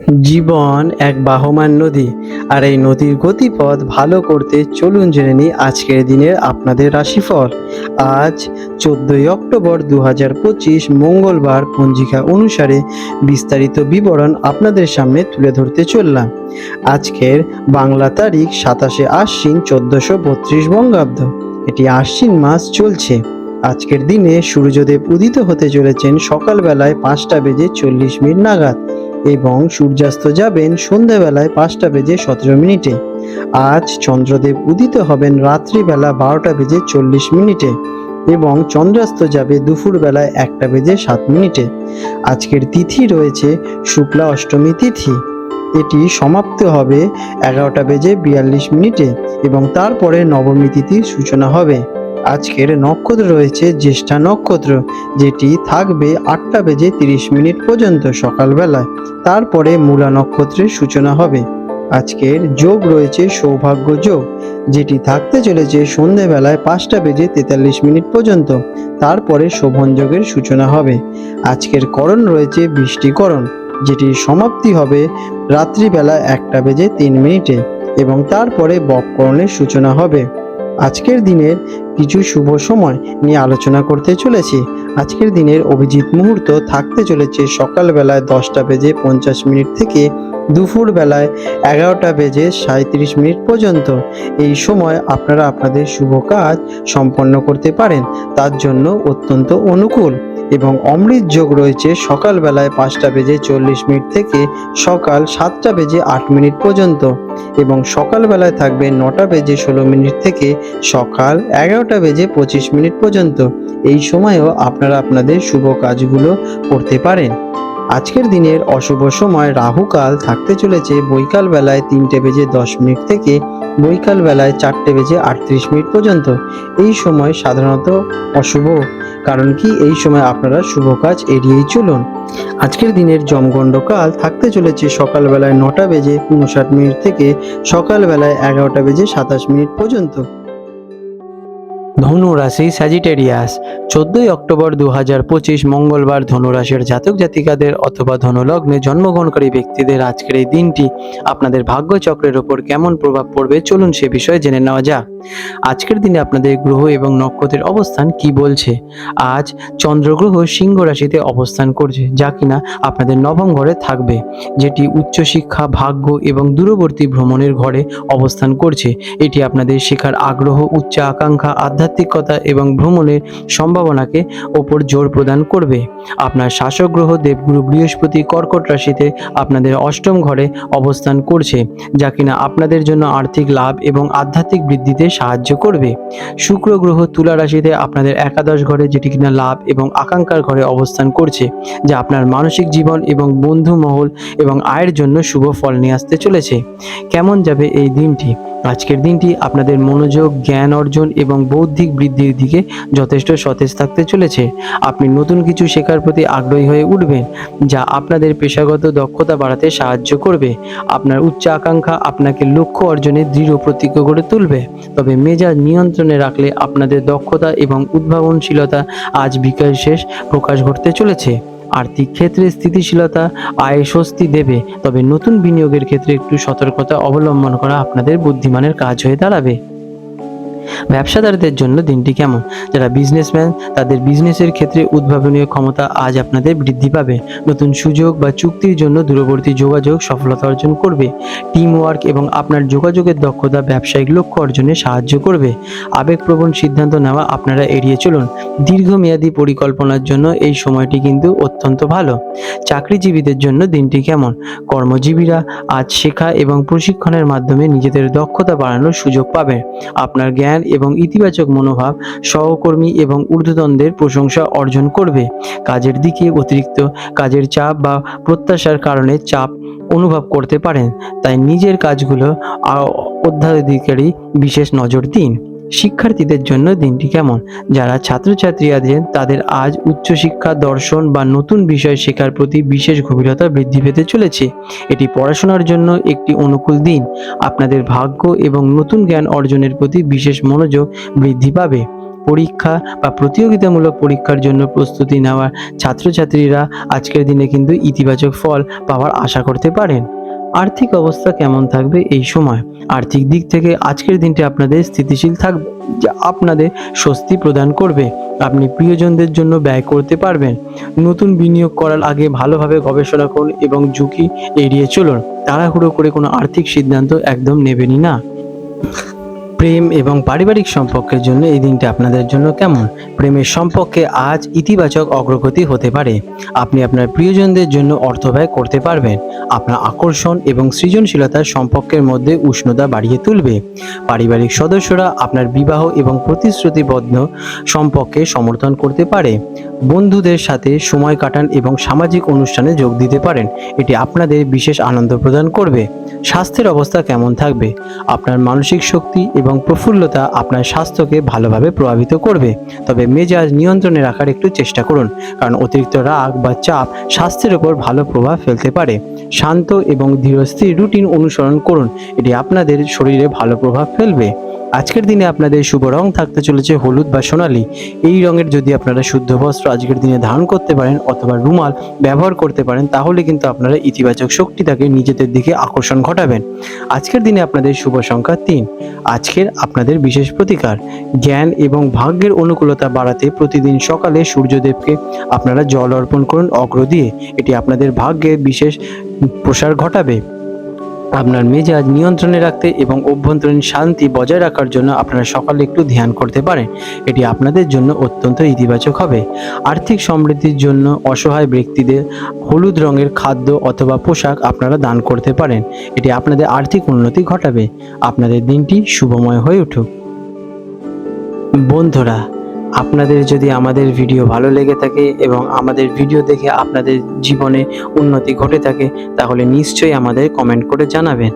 জীবন এক বাহমান নদী, আর এই নদীর গতিপথ ভালো করতে চলুন জেনে নিই আজকের দিনের আপনাদের রাশিফল। আজ চোদ্দই অক্টোবর দু হাজার পঁচিশ মঙ্গলবার পঞ্জিকা অনুসারে বিস্তারিত বিবরণ আপনাদের সামনে তুলে ধরতে চললাম। আজকের বাংলা তারিখ সাতাশে আশ্বিন চোদ্দশো বত্রিশ বঙ্গাব্দ। এটি আশ্বিন মাস চলছে। আজকের দিনে সূর্যদেব উদিত হতে চলেছেন সকালবেলায় পাঁচটা বেজে চল্লিশ মিনিট নাগাদ। এবং সূর্যাস্ত যাবেন সন্ধ্যাবেলায় পাঁচটা বেজে সতেরো মিনিটে। আজ চন্দ্রদেব উদিত হবেন রাত্রিবেলা বারোটা বেজে চল্লিশ মিনিটে এবং চন্দ্রাস্ত যাবে দুপুরবেলায় একটা বেজে সাত মিনিটে। আজকের তিথি রয়েছে শুক্লা অষ্টমী তিথি। এটি সমাপ্ত হবে এগারোটা বেজে বিয়াল্লিশ মিনিটে এবং তারপরে নবমী তিথির সূচনা হবে। আজকের নক্ষত্র রয়েছে জ্যেষ্ঠা নক্ষত্র, যেটি থাকবে আটটা বেজে তিরিশ মিনিট পর্যন্ত সকালবেলায়। তারপরে মূলা নক্ষত্রের সূচনা হবে। আজকের যোগ রয়েছে সৌভাগ্য যোগ, যেটি থাকতে চলেছে সন্ধেবেলায় পাঁচটা বেজে তেতাল্লিশ মিনিট পর্যন্ত। তারপরে শোভন যোগের সূচনা হবে। আজকের করণ রয়েছে বৃষ্টিকরণ যেটির সমাপ্তি হবে রাত্রিবেলা একটা বেজে তিন মিনিটে এবং তারপরে বককরণের সূচনা হবে। আজকের দিনের কিছু শুভ সময় নিয়ে আলোচনা করতে চলেছি। আজকের দিনের অভিজিৎ মুহূর্ত থাকতে চলেছে সকালবেলায় দশটা বেজে পঞ্চাশ মিনিট থেকে দুপুর বেলায় এগারোটা বেজে সাঁত্রিশ মিনিট পর্যন্ত এই সময় আপনারা আপনাদের শুভ কাজ সম্পন্ন করতে পারেন। তার জন্য অত্যন্ত অনুকূল এবং অমৃত যোগ রয়েছে সকালবেলায় পাঁচটা বেজে চল্লিশ মিনিট থেকে সকাল সাতটা বেজে আট মিনিট পর্যন্ত এবং সকালবেলায় থাকবে নটা বেজে ষোলো মিনিট থেকে সকাল এগারোটা বেজে পঁচিশ মিনিট পর্যন্ত। এই সময়েও আপনারা আপনাদের শুভ কাজগুলো করতে পারেন। আজকের দিনের অশুভ সময় রাহুকাল থাকতে চলেছে বৈকাল বেলায় তিনটে বেজে দশ মিনিট থেকে বৈকাল বেলায় চারটে বেজে আটত্রিশ মিনিট পর্যন্ত। এই সময় সাধারণত অশুভ। কারণ কি? এই সময় আপনারা শুভ কাজ এড়িয়েই চলুন। আজকের দিনের জমগণ্ডকাল থাকতে চলেছে সকালবেলায় নটা বেজে উনষাট মিনিট থেকে সকালবেলায় এগারোটা বেজে সাতাশ মিনিট পর্যন্ত। ধনু রাশি স্যাজিটেরিয়াস চোদ্দই অক্টোবর দু হাজার পঁচিশ মঙ্গলবার ধনুরাশির জাতক জাতিকাদের অথবা ধনুলগ্নে জন্মগ্রহণকারী ব্যক্তিদের আজকের এই দিনটি আপনাদের ভাগ্যচক্রের ওপর কেমন প্রভাব পড়বে চলুন সে বিষয়ে জেনে নেওয়া যাক। আজকের দিনে আপনাদের গ্রহ এবং নক্ষত্রের অবস্থান কি বলছে? আজ চন্দ্রগ্রহ সিংহ রাশিতে অবস্থান করছে, যা কিনা আপনাদের নবম ঘরে থাকবে, যেটি উচ্চশিক্ষা, ভাগ্য এবং দূরবর্তী ভ্রমণের ঘরে অবস্থান করছে। এটি আপনাদের শেখার আগ্রহ, উচ্চ আকাঙ্ক্ষা আধ্যাত্মিকতা এবং ভ্রমণের সম্ভাবনাকে ওপর জোর প্রদান করবে। আপনার শাসক গ্রহ দেবগুরু বৃহস্পতি কর্কট রাশিতে আপনাদের অষ্টম ঘরে অবস্থান করছে, যা কিনা আপনাদের জন্য আর্থিক লাভ এবং আধ্যাত্মিক বৃদ্ধিতে সাহায্য করবে। শুক্র গ্রহ তুলা রাশিতে আপনাদের একাদশ ঘরে যেটি কিনা লাভ এবং আকাঙ্ক্ষার ঘরে অবস্থান করছে, যা আপনার মানসিক জীবন এবং বন্ধু মহল এবং আয়ের জন্য শুভ ফল নিয়ে আসতে চলেছে। কেমন যাবে এই দিনটি? আজকের দিনটি আপনাদের মনোযোগ, জ্ঞান অর্জন এবং বৌদ্ধিক বৃদ্ধির দিকে যথেষ্ট সতেজ থাকতে চলেছে। আপনি নতুন কিছু শেখার প্রতি আগ্রহী হয়ে উঠবেন, যা আপনাদের পেশাগত দক্ষতা বাড়াতে সাহায্য করবে। আপনার উচ্চ আকাঙ্ক্ষা আপনাকে লক্ষ্য অর্জনে দৃঢ় প্রতিজ্ঞ করে তুলবে। তবে মেজাজ নিয়ন্ত্রণে রাখলে আপনাদের দক্ষতা এবং উদ্ভাবনশীলতা আজ বিকাশ শেষ প্রকাশ ঘটতে চলেছে। আর্থিক ক্ষেত্রে স্থিতিশীলতা আয় স্বস্তি দেবে, তবে নতুন বিনিয়োগের ক্ষেত্রে একটু সতর্কতা অবলম্বন করা আপনাদের বুদ্ধিমানের কাজ হয়ে দাঁড়াবে। ব্যবসাদারদের জন্য দিনটি কেমন? যারা বিজনেসম্যান তাদের বিজনেসের ক্ষেত্রে উদ্ভাবনীয় ক্ষমতা আজ আপনাদের বৃদ্ধি পাবে। নতুন সুযোগ বা চুক্তির জন্য দূরবর্তী যোগাযোগ সফলতা অর্জন করবে। টিম ওয়ার্ক এবং আপনার যোগাযোগের দক্ষতা ব্যবসায়িক লক্ষ্য অর্জনে সাহায্য করবে। আবেগপ্রবণ সিদ্ধান্ত নেওয়া আপনারা এড়িয়ে চলুন। দীর্ঘমেয়াদী পরিকল্পনার জন্য এই সময়টি কিন্তু অত্যন্ত ভালো। চাকরিজীবীদের জন্য দিনটি কেমন? কর্মজীবীরা আজ শেখা এবং প্রশিক্ষণের মাধ্যমে নিজেদের দক্ষতা বাড়ানোর সুযোগ পাবে। আপনার জ্ঞান এবং ইতিবাচক মনোভাব সহকর্মী এবং ঊর্ধ্বতনদের প্রশংসা অর্জন করবে। কাজের দিকে অতিরিক্ত কাজের চাপ বা প্রত্যাশার কারণে চাপ অনুভব করতে পারেন। তাই নিজের কাজগুলো অধ্যাধিকারী বিশেষ নজর দিন। শিক্ষার্থীদের জন্য দিনটি কেমন? যারা ছাত্রছাত্রী আছেন, তাদের আজ উচ্চশিক্ষা, দর্শন বা নতুন বিষয় শেখার প্রতি বিশেষ গভীরতা বৃদ্ধি পেতে চলেছে। এটি পড়াশোনার জন্য একটি অনুকূল দিন। আপনাদের ভাগ্য এবং নতুন জ্ঞান অর্জনের প্রতি বিশেষ মনোযোগ বৃদ্ধি পাবে। পরীক্ষা বা প্রতিযোগিতামূলক পরীক্ষার জন্য প্রস্তুতি নেওয়ার ছাত্রছাত্রীরা আজকের দিনে কিন্তু ইতিবাচক ফল পাওয়ার আশা করতে পারেন। আর্থিক অবস্থা কেমন থাকবে এই সময়? আর্থিক দিক থেকে আজকের দিনটি আপনাদের স্থিতিশীল থাকবে যা আপনাদের স্বস্তি প্রদান করবে। আপনি প্রিয়জনদের জন্য ব্যয় করতে পারবেন। নতুন বিনিয়োগ করার আগে ভালোভাবে গবেষণা করুন এবং ঝুঁকি এড়িয়ে চলুন। তাড়াহুড়ো করে কোনো আর্থিক সিদ্ধান্ত একদম নেবেনই না। প্রেম এবং পারিবারিক সম্পর্কের জন্য এই দিনটি আপনাদের জন্য কেমন? প্রেমের সম্পর্কে আজ ইতিবাচক অগ্রগতি হতে পারে। আপনি আপনার প্রিয়জনদের জন্য অর্থ ব্যয় করতে পারবেন। আপনার আকর্ষণ এবং সৃজনশীলতার সম্পর্কের মধ্যে উষ্ণতা বাড়িয়ে তুলবে। পারিবারিক সদস্যরা আপনার বিবাহ এবং প্রতিশ্রুতিবদ্ধ সম্পর্কে সমর্থন করতে পারে। বন্ধুদের সাথে সময় কাটান এবং সামাজিক অনুষ্ঠানে যোগ দিতে পারেন। এটি আপনাদের বিশেষ আনন্দ প্রদান করবে। স্বাস্থ্যের অবস্থা কেমন থাকবে? আপনার মানসিক শক্তি এবং প্রফুল্লতা আপনার স্বাস্থ্যকে ভালোভাবে প্রভাবিত করবে। তবে মেজাজ নিয়ন্ত্রণে রাখার একটু চেষ্টা করুন, কারণ অতিরিক্ত রাগ বা চাপ স্বাস্থ্যের উপর ভালো প্রভাব ফেলতে পারে। শান্ত এবং ধীরস্থির রুটিন অনুসরণ করুন, এটি আপনাদের শরীরে ভালো প্রভাব ফেলবে। আজকের দিনে আপনাদের শুভ রং থাকতে চলেছে হলুদ বা সোনালি। এই রঙের যদি আপনারা শুদ্ধ বস্ত্র আজকের দিনে ধারণ করতে পারেন অথবা রুমাল ব্যবহার করতে পারেন, তাহলে কিন্তু আপনারা ইতিবাচক শক্তিটাকে নিজেদের দিকে আকর্ষণ ঘটাবেন। আজকের দিনে আপনাদের শুভ সংখ্যা তিন। আজকের আপনাদের বিশেষ প্রতিকার। জ্ঞান এবং ভাগ্যের অনুকূলতা বাড়াতে প্রতিদিন সকালে সূর্যদেবকে আপনারা জল অর্পণ করুন অগ্র দিয়ে। এটি আপনাদের ভাগ্যে বিশেষ প্রসার ঘটাবে। আপনার মেজাজ নিয়ন্ত্রণে রাখতে এবং অভ্যন্তরীণ শান্তি বজায় রাখার জন্য আপনারা সকালে একটু ধ্যান করতে পারেন। এটি আপনাদের জন্য অত্যন্ত ইতিবাচক হবে। আর্থিক সমৃদ্ধির জন্য অসহায় ব্যক্তিদের হলুদ রঙের খাদ্য অথবা পোশাক আপনারা দান করতে পারেন। এটি আপনাদের আর্থিক উন্নতি ঘটাবে। আপনাদের দিনটি শুভময় হয়ে উঠুক। বন্ধুরা আপনাদের যদি আমাদের ভিডিও ভালো লেগে থাকে এবং আমাদের ভিডিও দেখে আপনাদের জীবনে উন্নতি ঘটে থাকে, তাহলে নিশ্চয়ই আমাদের কমেন্ট করে জানাবেন।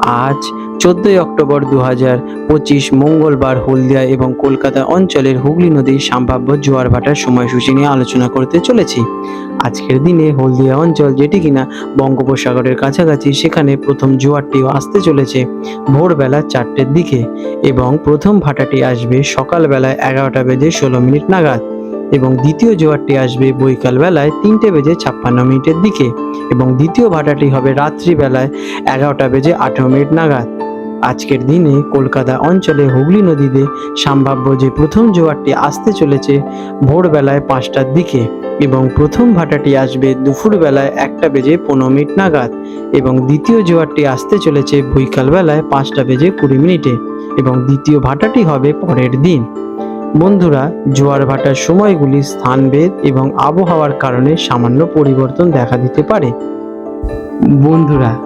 আজ চোদ্দই অক্টোবর দু হাজার পঁচিশ মঙ্গলবার হলদিয়া এবং কলকাতা অঞ্চলের হুগলি নদীর সম্ভাব্য জোয়ার ভাটার সময়সূচি নিয়ে আলোচনা করতে চলেছি। আজকের দিনে হলদিয়া অঞ্চল যেটি কিনা বঙ্গোপসাগরের কাছাকাছি, সেখানে প্রথম জোয়ারটিও আসতে চলেছে ভোরবেলা চারটের দিকে এবং প্রথম ভাটাটি আসবে সকালবেলায় এগারোটা বেজে ষোলো মিনিট নাগাদ এবং দ্বিতীয় জোয়ারটি আসবে বৈকাল বেলায় তিনটে বেজে ছাপ্পান্ন মিনিটের দিকে এবং দ্বিতীয় ভাটাটি হবে রাত্রিবেলায় এগারোটা বেজে আঠেরো মিনিট নাগাদ। আজকের দিনে কলকাতা অঞ্চলে হুগলি নদীতে সম্ভাব্য যে প্রথম জোয়ারটি আসতে চলেছে ভোরবেলায় পাঁচটার দিকে এবং প্রথম ভাটাটি আসবে দুপুরবেলায় একটা বেজে পনেরো মিনিট নাগাদ এবং দ্বিতীয় জোয়ারটি আসতে চলেছে বৈকালবেলায় পাঁচটা বেজে কুড়ি মিনিটে এবং দ্বিতীয় ভাটাটি হবে পরের দিন। বন্ধুরা, জোয়ার ভাটার সময়গুলি স্থানভেদ এবং আবহাওয়ার কারণে সামান্য পরিবর্তন দেখা দিতে পারে। বন্ধুরা